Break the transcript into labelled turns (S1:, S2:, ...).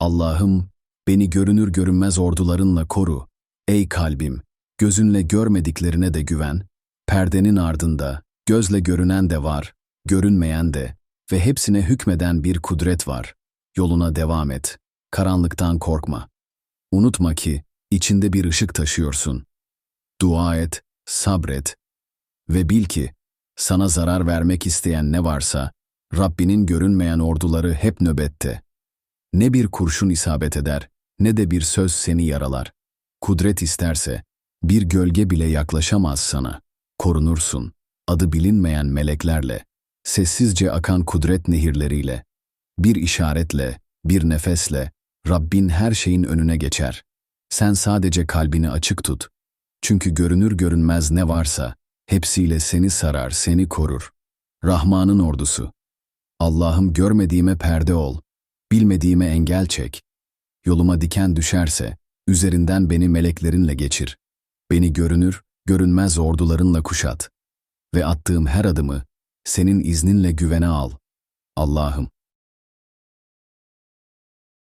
S1: Allah'ım, beni görünür görünmez ordularınla koru. Ey kalbim, gözünle görmediklerine de güven. Perdenin ardında, gözle görünen de var, görünmeyen de ve hepsine hükmeden bir kudret var. Yoluna devam et. Karanlıktan korkma. Unutma ki içinde bir ışık taşıyorsun. Dua et, sabret ve bil ki sana zarar vermek isteyen ne varsa Rabbinin görünmeyen orduları hep nöbette. Ne bir kurşun isabet eder, ne de bir söz seni yaralar. Kudret isterse, bir gölge bile yaklaşamaz sana. Korunursun, adı bilinmeyen meleklerle, sessizce akan kudret nehirleriyle. Bir işaretle, bir nefesle, Rabbin her şeyin önüne geçer. Sen sadece kalbini açık tut. Çünkü görünür görünmez ne varsa, hepsiyle seni sarar, seni korur. Rahman'ın ordusu. Allah'ım görmediğime perde ol, bilmediğime engel çek. Yoluma diken düşerse, üzerinden beni meleklerinle geçir. Beni görünür, görünmez ordularınla kuşat. Ve attığım her adımı, senin izninle güvene al. Allah'ım,